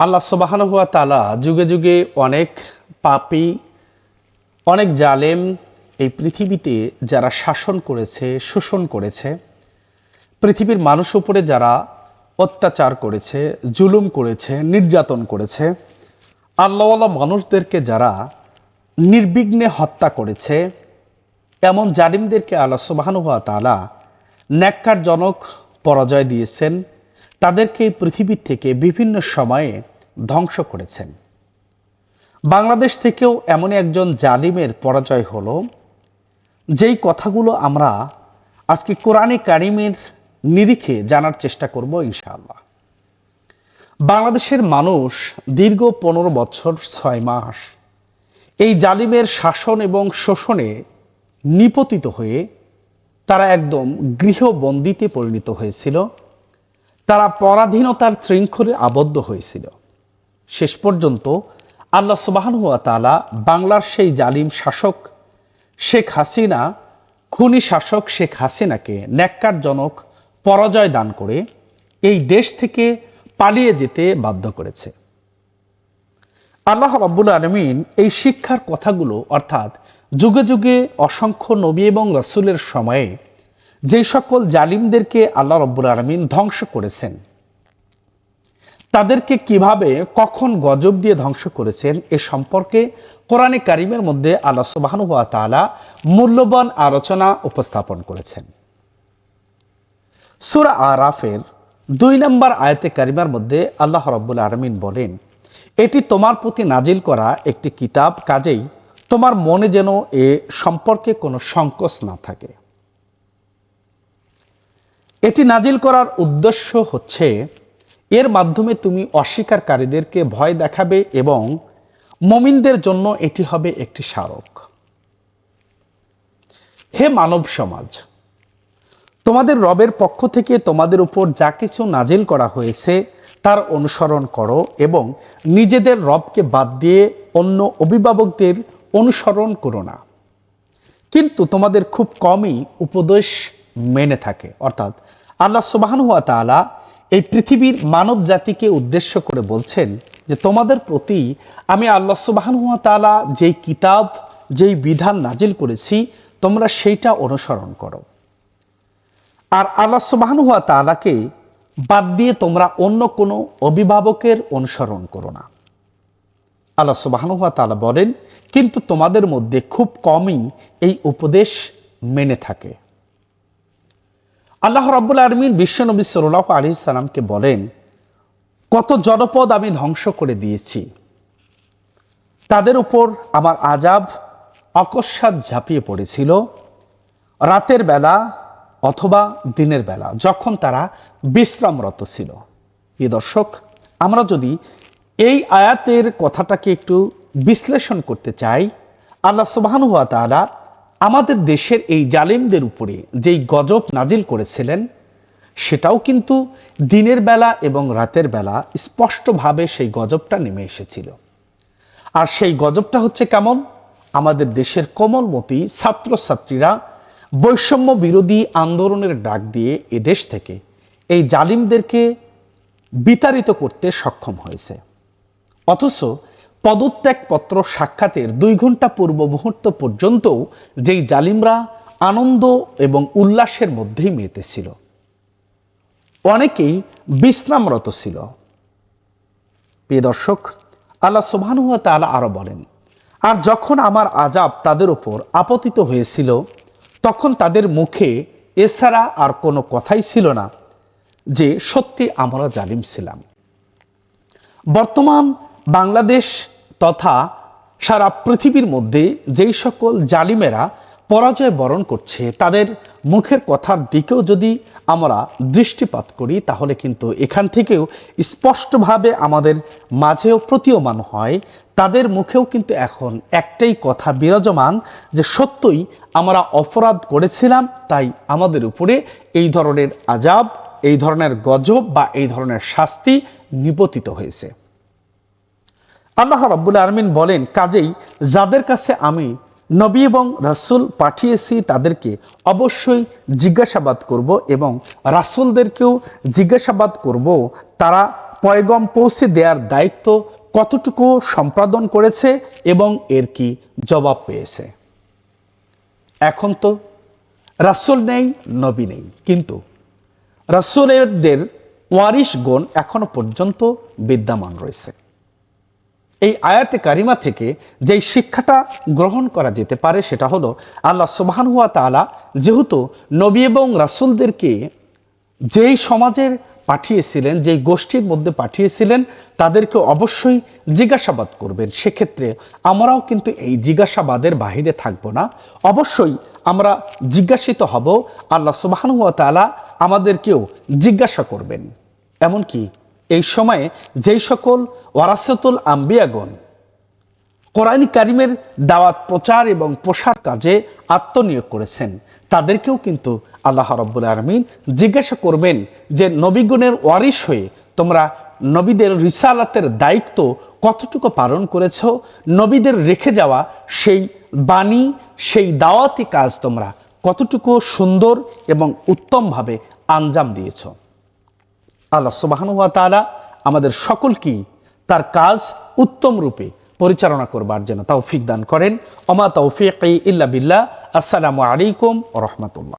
আল্লাহ সবাহান হুয়া তালা যুগে যুগে অনেক পাপি, অনেক জালেম এই পৃথিবীতে যারা শাসন করেছে, শোষণ করেছে, পৃথিবীর মানুষ উপরে যারা অত্যাচার করেছে, জুলুম করেছে, নির্যাতন করেছে, আল্লাহওয়ালা মানুষদেরকে যারা নির্বিঘ্নে হত্যা করেছে, এমন জালিমদেরকে আল্লাহ সুবাহানুয়া তালা ন্যাক্কারজনক পরাজয় দিয়েছেন। তাদেরকে এই পৃথিবীর থেকে বিভিন্ন সময়ে ধ্বংস করেছেন। বাংলাদেশ থেকেও এমনই একজন জালিমের পরাজয় হলো, যেই কথাগুলো আমরা আজকে কোরআনে কারিমের নিরিখে জানার চেষ্টা করব ইনশাআল্লাহ। বাংলাদেশের মানুষ দীর্ঘ পনেরো বছর ছয় মাস এই জালিমের শাসন এবং শোষণে নিপতিত হয়ে তারা একদম গৃহবন্দিতে পরিণত হয়েছিল। তারা পরাধীনতার শৃঙ্খলে আবদ্ধ হয়েছিল। শেষ পর্যন্ত আল্লাহ সুবাহানুয়া তালা বাংলার সেই জালিম শাসক শেখ হাসিনা, খুনি শাসক শেখ হাসিনাকে ন্যাক্কারজনক পরাজয় দান করে এই দেশ থেকে পালিয়ে যেতে বাধ্য করেছে। আল্লাহ রাব্বুল আলমিন এই শিক্ষার কথাগুলো, অর্থাৎ যুগে যুগে অসংখ্য নবী এবং রসুলের সময়ে যে সকল জালিমদেরকে আল্লাহ রব্বুল আলমিন ধ্বংস করেছেন তাদেরকে কীভাবে, কখন গজব দিয়ে ধ্বংস করেছেন এ সম্পর্কে কোরআনে কারিমের মধ্যে আল্লাহ সুবাহানুয়া তালা মূল্যবান আলোচনা উপস্থাপন করেছেন। সুরা আরাফের দুই নম্বর আয়তে কারিমার মধ্যে আল্লাহ রব্বুল আলমিন বলেন, এটি তোমার প্রতি নাজিল করা একটি কিতাব, কাজেই তোমার মনে যেন এ সম্পর্কে কোনো সংকোচ না থাকে। এটি নাজিল করার উদ্দেশ্য হচ্ছে এর মাধ্যমে তুমি অস্বীকারীদেরকে ভয় দেখাবে এবং মমিনদের জন্য এটি হবে একটি স্মারক। হে মানব সমাজ, তোমাদের রবের পক্ষ থেকে তোমাদের উপর যা কিছু নাজিল করা হয়েছে, তার অনুসরণ করো এবং নিজেদের রবকে বাদ দিয়ে অন্য অভিভাবকদের অনুসরণ করো না। কিন্তু তোমাদের খুব কমই উপদেশ মেনে থাকে। অর্থাৎ আল্লাহ সুবাহানুয়া তালা এই পৃথিবীর মানব জাতিকে উদ্দেশ্য করে বলছেন যে তোমাদের প্রতি আমি আল্লাহ সুবাহানুয়া তালা যেই কিতাব, যেই বিধান নাজিল করেছি, তোমরা সেইটা অনুসরণ করো। আর আল্লাহ সুবাহানুয়া তালাকে বাদ দিয়ে তোমরা অন্য কোনো অভিভাবকের অনুসরণ করো না। আল্লাহ সুবাহানুয়া তালা বলেন, কিন্তু তোমাদের মধ্যে খুব কমই এই উপদেশ মেনে থাকে। আল্লাহ রাব্বুল আলমিন বিশ্বনবী সাল্লাহ আলি সাল্লামকে বলেন, কত জনপদ আমি ধ্বংস করে দিয়েছি। তাদের উপর আমার আজাব অকস্মাৎ ঝাঁপিয়ে পড়েছিল। রাতের বেলা অথবা দিনের বেলা, যখন তারা বিশ্রামরত ছিল। প্রিয় দর্শক, আমরা যদি এই আয়াতের কথাটাকে একটু বিশ্লেষণ করতে চাই, আল্লাহ সুবাহানুয়া তালা আমাদের দেশের এই জালিমদের উপরে যেই গজব নাজিল করেছিলেন, সেটাও কিন্তু দিনের বেলা এবং রাতের বেলা স্পষ্টভাবে সেই গজবটা নেমে এসেছিল। আর সেই গজবটা হচ্ছে কেমন? আমাদের দেশের কোমলমতি ছাত্রছাত্রীরা বৈষম্য বিরোধী আন্দোলনের ডাক দিয়ে এ দেশ থেকে এই জালিমদেরকে বিতাড়িত করতে সক্ষম হয়েছে। অথচ পদত্যাগপত্র সাক্ষাতের দুই ঘণ্টা পূর্ব মুহূর্ত পর্যন্তও যেই জালিমরা আনন্দ এবং উল্লাসের মধ্যেই মেতেছিল অনেকেই বিশ্রামরত ছিল। প্রিয় দর্শক, আল্লাহ সুবহানুয়া তালা আরও বলেন, আর যখন আমার আজাব তাদের উপর আপতিত হয়েছিল, তখন তাদের মুখে এছাড়া আর কোনো কথাই ছিল না যে সত্যি আমরা জালিম ছিলাম। বর্তমান বাংলাদেশ তথা সারা পৃথিবীর মধ্যে যেই সকল জালিমেরা পরাজয় বরণ করছে, তাদের মুখের কথার দিকেও যদি আমরা দৃষ্টিপাত করি, তাহলে কিন্তু এখান থেকেও স্পষ্টভাবে আমাদের মাঝেও প্রতীয়মান হয়। তাদের মুখেও কিন্তু এখন একটাই কথা বিরাজমান, যে সত্যই আমরা অপরাধ করেছিলাম, তাই আমাদের উপরে এই ধরনের আজাব এই ধরনের গজব বা এই ধরনের শাস্তি নিপতিত হয়েছে। আল্লাহ রাব্বুল আলমিন বলেন, কাজেই যাদের কাছে আমি নবী এবং রাসুল পাঠিয়েছি তাদেরকে অবশ্যই জিজ্ঞাসাবাদ করব এবং রাসুলদেরকেও জিজ্ঞাসাবাদ করব। তারা পয়গম পৌঁছে দেওয়ার দায়িত্ব কতটুকু সম্পাদন করেছে এবং এর কি জবাব পেয়েছে। এখন তো রাসূল নেই, নবী নেই, কিন্তু রাসূলেরদের ওয়ারিশ গুণ এখনও পর্যন্ত বিদ্যমান রয়েছে। এই আয়াতে কারিমা থেকে যেই শিক্ষাটা গ্রহণ করা যেতে পারে সেটা হলো আল্লাহ সুবহান হুয়া তাআলা যেহেতু নবী এবং রাসূলদেরকে যেই সমাজের পাঠিয়েছিলেন, যেই গোষ্ঠীর মধ্যে পাঠিয়েছিলেন, তাদেরকে অবশ্যই জিজ্ঞাসাবাদ করবেন। সেক্ষেত্রে আমরাও কিন্তু এই জিজ্ঞাসাবাদের বাহিরে থাকব না। অবশ্যই আমরা জিজ্ঞাসিত হব, আল্লাহ সুবহান হুয়া তাআলা আমাদেরকেও জিজ্ঞাসা করবেন। এমনকি এই সময়ে যেই সকল ওয়ারাসাতুল আম্বিয়াগণ কোরআন কারিমের দাওয়াত, প্রচার এবং প্রসার কাজে আত্মনিয়োগ করেছেন, তাদেরকেও কিন্তু আল্লাহ রব্বুল আলমিন জিজ্ঞাসা করবেন যে, নবীগুণের ওয়ারিশ হয়ে তোমরা নবীদের রিসালাতের দায়িত্ব কতটুকু পালন করেছ? নবীদের রেখে যাওয়া সেই বাণী, সেই দাওয়াতি কাজ তোমরা কতটুকু সুন্দর এবং উত্তমভাবে আঞ্জাম দিয়েছ? আল্লাহ সুবাহানুয়া তালা আমাদের সকলকেই তার কাজ উত্তম রূপে পরিচালনা করবার যেন তৌফিক দান করেন। অমা তৌফিক ইল্লা বিল্লাহ। আসসালামু আলাইকুম রহমতুল্লাহ।